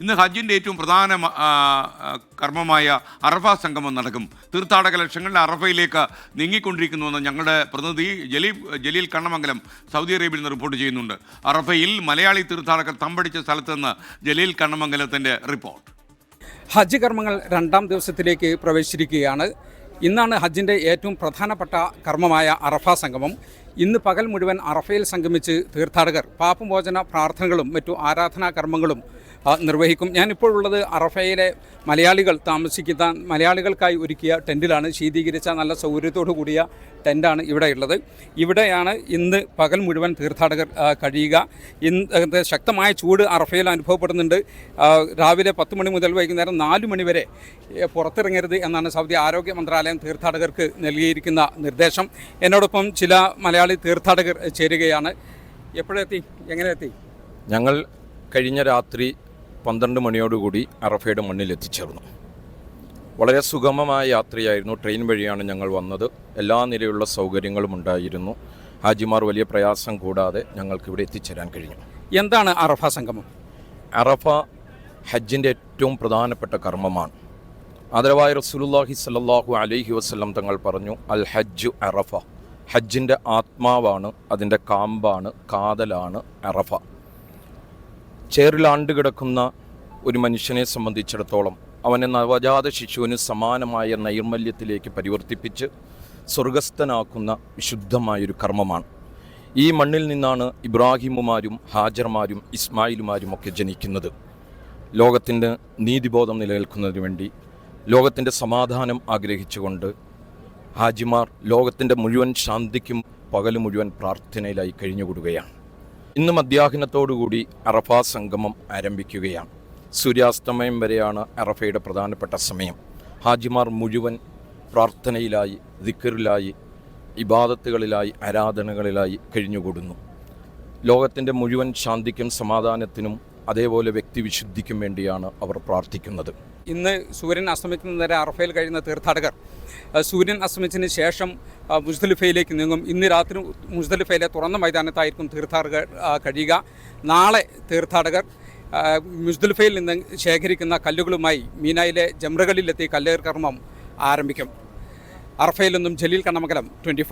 ഇന്ന് ഹജ്ജിന്റെ ഏറ്റവും പ്രധാന കർമ്മമായ അറഫ സംഗമം നടക്കും. തീർത്ഥാടക ലക്ഷങ്ങളിൽ അറഫയിലേക്ക് നീങ്ങിക്കൊണ്ടിരിക്കുന്നുവെന്ന് ഞങ്ങളുടെ പ്രതിനിധി ജലീൽ ജലീൽ കണ്ണമംഗലം സൗദി അറേബ്യയിൽ നിന്ന് റിപ്പോർട്ട് ചെയ്യുന്നുണ്ട്. അറഫയിൽ മലയാളി തീർത്ഥാടകർ തമ്പടിച്ച സ്ഥലത്ത് നിന്ന് ജലീൽ കണ്ണമംഗലത്തിന്റെ റിപ്പോർട്ട്. ഹജ്ജ് കർമ്മങ്ങൾ രണ്ടാം ദിവസത്തിലേക്ക് പ്രവേശിച്ചിരിക്കുകയാണ്. ഇന്നാണ് ഹജ്ജിന്റെ ഏറ്റവും പ്രധാനപ്പെട്ട കർമ്മമായ അറഫ സംഗമം. ഇന്ന് പകൽ മുഴുവൻ അറഫയിൽ സംഗമിച്ച് തീർത്ഥാടകർ പാപമോചന പ്രാർത്ഥനകളും മറ്റു ആരാധനാ കർമ്മങ്ങളും നിർവഹിക്കും. ഞാനിപ്പോൾ ഉള്ളത് അറഫയിലെ മലയാളികൾ താമസിക്കുന്ന മലയാളികൾക്കായി ഒരുക്കിയ ടെന്റിലാണ് ശീതീകരിച്ച നല്ല സൗകര്യത്തോടു കൂടിയ ടെന്റാണ് ഇവിടെ ഉള്ളത്. ഇവിടെയാണ് ഇന്ന് പകൽ മുഴുവൻ തീർത്ഥാടകർ കഴിയുക. ഇന്ന് ശക്തമായ ചൂട് അറഫയിൽ അനുഭവപ്പെടുന്നുണ്ട്. രാവിലെ പത്ത് മണി മുതൽ വൈകുന്നേരം നാല് മണി വരെ പുറത്തിറങ്ങരുത് എന്നാണ് സൗദി ആരോഗ്യ മന്ത്രാലയം തീർത്ഥാടകർക്ക് നൽകിയിരിക്കുന്ന നിർദ്ദേശം. എന്നോടൊപ്പം ചില മലയാളി തീർത്ഥാടകർ ചേരുകയാണ്. എപ്പോഴെത്തി? എങ്ങനെ എത്തി ഞങ്ങൾ കഴിഞ്ഞ രാത്രി പന്ത്രണ്ട് മണിയോടുകൂടി അറഫയുടെ മണ്ണിൽ എത്തിച്ചേർന്നു വളരെ സുഗമമായ യാത്രയായിരുന്നു ട്രെയിൻ വഴിയാണ് ഞങ്ങൾ വന്നത്. എല്ലാ നിലയുള്ള സൗകര്യങ്ങളും ഉണ്ടായിരുന്നു. ഹാജിമാർ വലിയ പ്രയാസം കൂടാതെ ഞങ്ങൾക്ക് ഇവിടെ എത്തിച്ചേരാൻ കഴിഞ്ഞു. എന്താണ് അറഫ സംഗമം? അറഫ ഹജ്ജിന്റെ ഏറ്റവും പ്രധാനപ്പെട്ട കർമ്മമാണ്. ആദരവായ റസൂലുള്ളാഹി സല്ലാഹു അലൈഹി വസ്ലം തങ്ങൾ പറഞ്ഞു അൽ ഹജ്ജു അറഫ. ഹജ്ജിന്റെ ആത്മാവാണ് അതിന്റെ കാമ്പാണ് കാതലാണ് അറഫ. ചേറിലാണ്ട് കിടക്കുന്ന ഒരു മനുഷ്യനെ സംബന്ധിച്ചിടത്തോളം അവനെ നവജാത ശിശുവിന് സമാനമായ നൈർമല്യത്തിലേക്ക് പരിവർത്തിപ്പിച്ച് സ്വർഗസ്ഥനാക്കുന്ന വിശുദ്ധമായൊരു കർമ്മമാണ്. ഈ മണ്ണിൽ നിന്നാണ് ഇബ്രാഹിമുമാരും ഹാജർമാരും ഇസ്മായിലുമാരും ഒക്കെ ജനിക്കുന്നത്. ലോകത്തിന്റെ നീതിബോധം നിലനിൽക്കുന്നതിന് വേണ്ടി ലോകത്തിന്റെ സമാധാനം ആഗ്രഹിച്ചുകൊണ്ട് ഹാജിമാർ ലോകത്തിന്റെ മുഴുവൻ ശാന്തിക്കും പകൽ മുഴുവൻ പ്രാർത്ഥനയിലായി കഴിഞ്ഞുകൂടുകയാണ്. ഇന്ന് മധ്യാഹ്നത്തോടുകൂടി അറഫ സംഗമം ആരംഭിക്കുകയാണ്. സൂര്യാസ്തമയം വരെയാണ് അറഫയുടെ പ്രധാനപ്പെട്ട സമയം. ഹാജിമാർ മുഴുവൻ പ്രാർത്ഥനയിലായി ദിക്കറിലായി ഇബാദത്തുകളിലായി ആരാധനകളിലായി കഴിഞ്ഞുകൂടുന്നു. ലോകത്തിന്റെ മുഴുവൻ ശാന്തിക്കും സമാധാനത്തിനും അതേപോലെ വ്യക്തിവിശുദ്ധിക്കും വേണ്ടിയാണ് അവർ പ്രാർത്ഥിക്കുന്നത്. ഇന്ന് സൂര്യൻ അസ്തമിക്കുന്ന അസ്തമിക്കുന്നതുവരെ അറഫയിൽ കഴിയുന്ന തീർത്ഥാടകർ സൂര്യൻ അസ്തമിച്ചതിന് ശേഷം മുസ്ദലിഫയിലേക്ക് നീങ്ങും. ഇന്ന് രാത്രി മുസ്ദലിഫയിലെ തുറന്ന മൈതാനത്തായിരിക്കും തീർത്ഥാടകർ കഴിയുക. നാളെ തീർത്ഥാടകർ മുസ്ദലിഫയിൽ നിന്ന് ശേഖരിക്കുന്ന കല്ലുകളുമായി മീനായിലെ ജംറകളിലെത്തി കല്ലേർ കർമ്മം ആരംഭിക്കും. അറഫയിൽ നിന്നും ജലീൽ കണ്ണമംഗലം ട്വന്റി